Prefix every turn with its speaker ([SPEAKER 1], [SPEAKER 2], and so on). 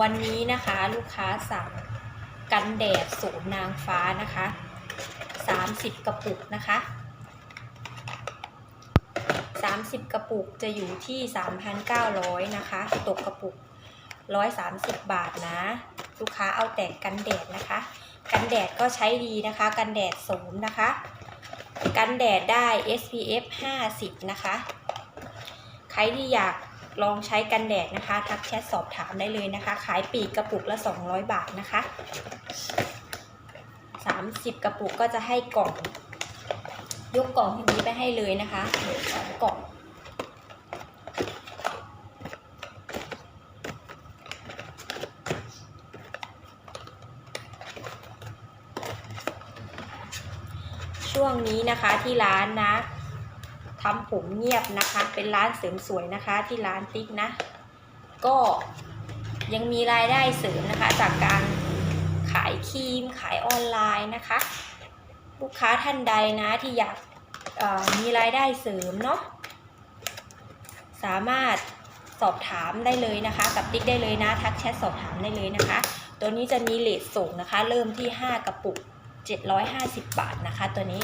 [SPEAKER 1] วันนี้นะคะลูกค้าสั่งกันแดดสมนางฟ้านะคะ 30 กระปุกนะคะ 30 กระปุกจะอยู่ที่ 3,900 นะคะ ตกกระปุก 130 บาทนะ ลูกค้าเอาแต่กันแดดนะคะ กันแดดก็ใช้ดีนะคะ กันแดดโสมนะคะ กันแดดได้ SPF 50 นะคะ ใครที่อยาก ลองใช้กันแดดนะคะ ทักแชทสอบถามได้เลยนะคะ ขายปีกกระปุกละ 200 บาทนะคะ 30 กระปุกก็จะให้กล่อง ยกกล่องที่นี้ไปให้เลยนะคะสองกล่องช่วงนี้นะคะที่ร้านนะ ทำผมเงียบนะคะ เป็นร้านเสริมสวยนะคะ ที่ร้านติ๊กนะ ก็ยังมีรายได้เสริมนะคะ จากการขายครีม ขายออนไลน์นะคะ ลูกค้าท่านใดนะที่อยากมีรายได้เสริมเนาะสามารถสอบถามได้เลยนะคะ กับติ๊กได้เลยนะ ทักแชทสอบถามได้เลยนะคะ ตัวนี้จะมีเลทส่งนะคะ เริ่มที่ 5 กระปุก 750 บาทนะคะ ตัวนี้